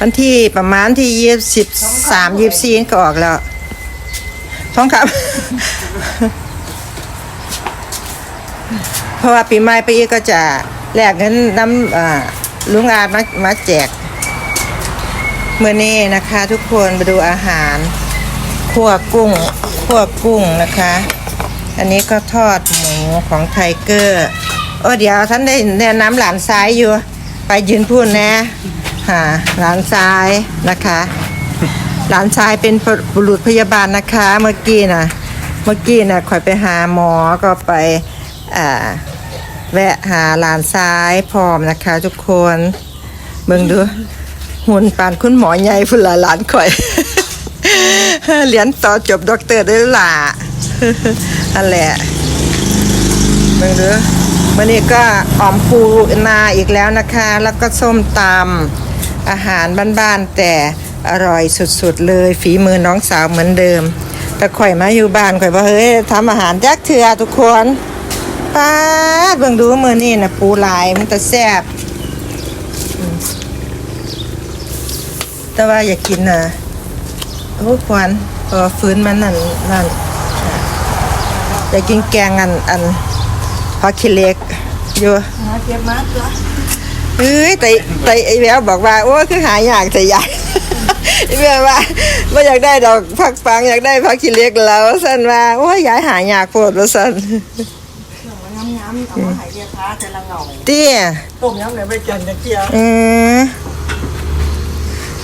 วันที่ประมาณที่ยี่สิบสามยี่สี่ก็ออกแล้วท้องครับ เพราะว่าปีใหม่ไปอีกก็จะแลกเงินน้ำลุงอาจมามาแจกเมื่อนี้นะคะ ทุกคนมาดูอาหารขั่วกุ้งขั่วกุ้งนะคะ อันนี้ก็ทอดหมูของไทเกอร์โอ้เดี๋ยวท่านได้แนะนำหลานซ้ายอยู่ ไปยืนพูดนะ ฮะหลานซ้ายนะคะ หลานชายเป็นบุรุษพยาบาลนะคะ เมื่อกี้นะเมื่อกี้นะข่อยไปหาหมอก็ไปอ่าแวะหาหลานซ้ายพร้อมนะคะ ทุกคนเบิ่งดูหุ่นปานคุณหมอใหญ่พุ่นละหลานข่อยเรียนต่อจบด็อกเตอร์ได้แล้วล่ะนั่นแหละเบิ่งดูวันนี้ก็อ่อมปูนาอีกแล้วนะคะ แล้วก็ส้มตำ อาหารบ้านๆแต่อร่อยสุดๆเลยฝีมือน้องสาวเหมือนเดิม แต่ข่อยมาอยู่บ้านข่อยว่าเฮ้ยทำอาหารจักเถื่อทุกคนป้าเบิ่งดูมือนี่นะปูหลายมันจะแซ่บแต่ว่าอยากกินนะโอ้ควันพอฟื้นมันนั่นนั่นอยากกินแกงอันอันผักขี้เล็กอยู่หาเก็บมาตัว เอ้ยแต่แต่ไอ้แววบอกว่าโอ้ยคือหายากแต่อยากไอ้แววว่าไม่อยากได้ดอกผักฟังอยากได้ผักขี้เหล็กแล้วสันว่าโอ้ยยายหายากโพดว่าสันน้ำน้ำเอามาใหายเดียค้าแต่ละเหงาเตี้ยต้มยำไหนไปจันจะเกียวอืม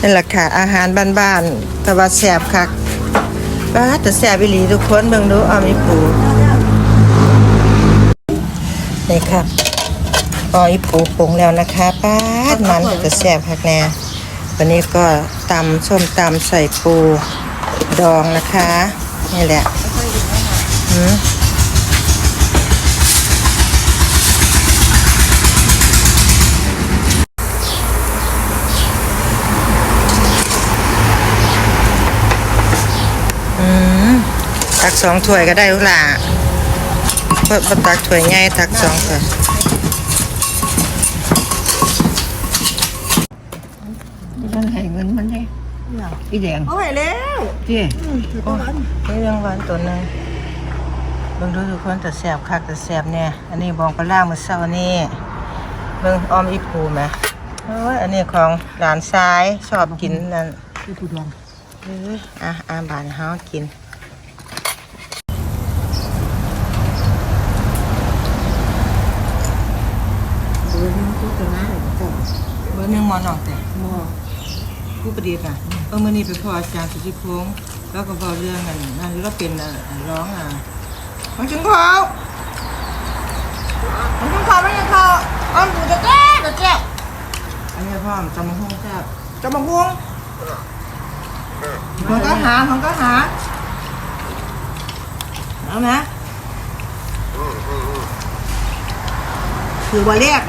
นี่แหละค่ะ อาหารบ้านๆแต่ว่าแซ่บคักป้าดแต่แซ่บอีหลีทุกคนเบิ่งดูเอามีปูนี่ครับ เอาอีปูปรุงแล้วนะคะป้าดมันจะแซ่บคักแน่วันนี้ก็ตำส้มตำใส่ปูดองนะคะ นี่แหละอืมตักสองถ้วยก็ได้ลูกหล่ะเพราะบ่ตักถ้วยใหญ่ตักสองถ้วย มันให้เงินมันได้อีแดงโอ้ยแล้วเจ๊โอ้ยเรื่องหวานตัวหนึงเบิ่งดูทุกคนแต่แซ่บคักแต่แซ่บเนี่ยอันนี้บองปลาล่ามื้อเช้านี่เบิ่งออมอีปูแหมโอ้ยอันนี้ของหลานซ้ายชอบกินนั่นคือผู้ดองเอ้ยอะอาบานเฮากินเบอร์นึงก็จะน่าเลยจ้ะเบอร์หนึ่งหมอนอกแต่หม้อ ผู้ประดิษฐ์อะเออมื่อนี้ไปพออาจารย์สุธิพงศ์แล้วก็พอเรื่องนั่นนั่นแล้วเป็นร้องอะมันจึงเขามันจึงเขาไม่ยังเขาอ้อมอยู่จะแก้จะแก้อันนี้พ่อจำมะฮวงแซ่บจำมะฮวงมันก็หามันก็หาเอาไหมคือว่าเรียก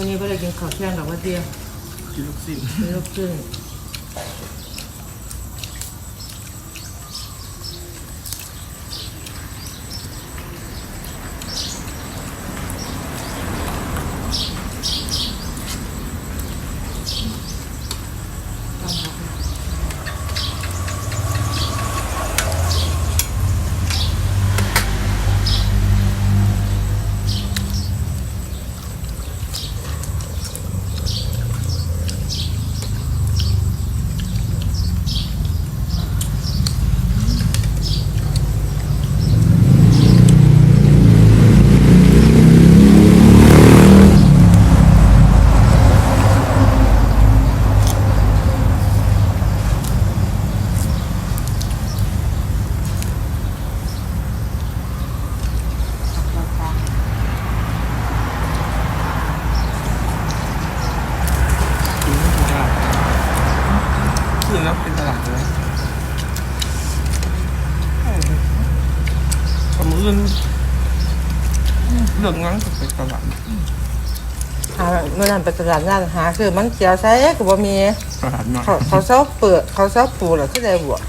วันนี้ก็เลยกินข้าวเที่ยงกับว่าเที่ยงกินลูกสิ้นลูกสิ้น ครึ่งลิกงั้นก็ไปตลาดหาเมื่อนั้นไปตลาดร้านหาคือมันเจียวใส่ก็บ่มีตลาดน้อยเขาเขาเซาเปิดเขาเซาปูหรอที่ใดบวก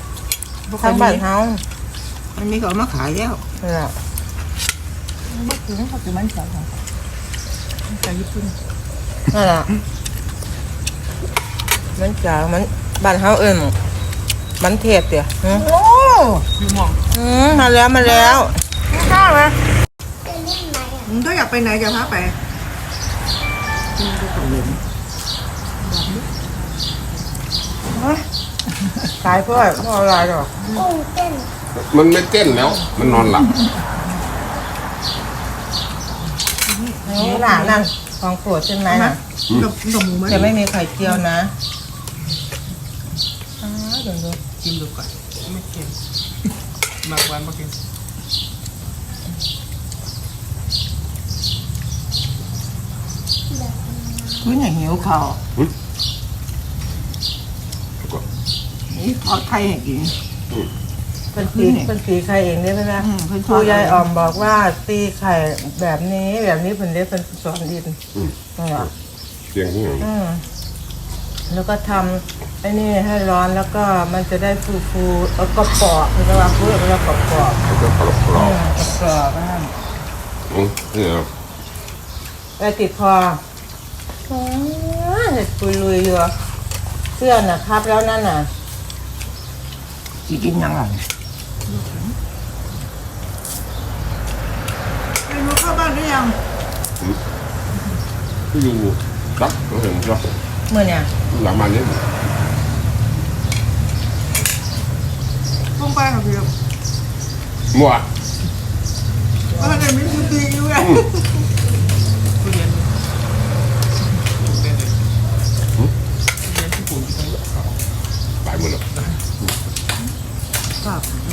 ทางบ้านเฮามันมีเขาเอามาขายแล้วนี่นล่ะบ่ถึงเขาจะมันใส่ของใส่ญี่ปุ่นนั่นล่ะมันจ๋ามันบ้านเฮาเอิ้นมันเทศเดี๋ยวอืมโอ้พี่มองอืมมาแล้วมาแล้ว ข้าวไหมมึงถ้าอยากไปไหนจะพาไปมึงก็ต้องเล่นตายเพื่อพ่ออะไรหรอกมันไม่เต้นแล้ว มันนอนหลับนี่หลานนั่นของโปรดใช่ไหมน่ะกับกับหมูไหมจะไม่มีไข่เจียวนะอ้าวเดี๋ยวดูกินดูก่อนไม่เค็มมากกว่าไม่เค็ม คุณอย่างหิวข้าวนี่ทอดไข่ให้กินเป็นตีเป็นตีไข่เองได้ไหมนะอืมเพิ่นครูยายอ่อมบอกว่าตีไข่แบบนี้แบบนี้เป็นเรียกเป็นสอนดินอืมนี่นแหละเสียงที่ไหนอืมแล้วก็ทำไอ้นี่ให้ร้อนแล้วก็มันจะได้ฟูฟูๆแล้วก็ปอกเวลาพูดเวลากรอบกรอบมันจะกรอบกรอบกรอบๆนะอืมนี่นะไปติดคออ๋อ เห็ดปุยลุยอยู่อะเสื้อน่ะครับแล้วนั่นน่ะสิกินยังไงไปรู้เข้าบ้านหรือยังที่อยู่รักเราเห็นรักเมื่อเนี่ยหลังมาเนี่ยต้องไปกับพี่มั่วก็ได้มีสติอยู่ไงอืม Club.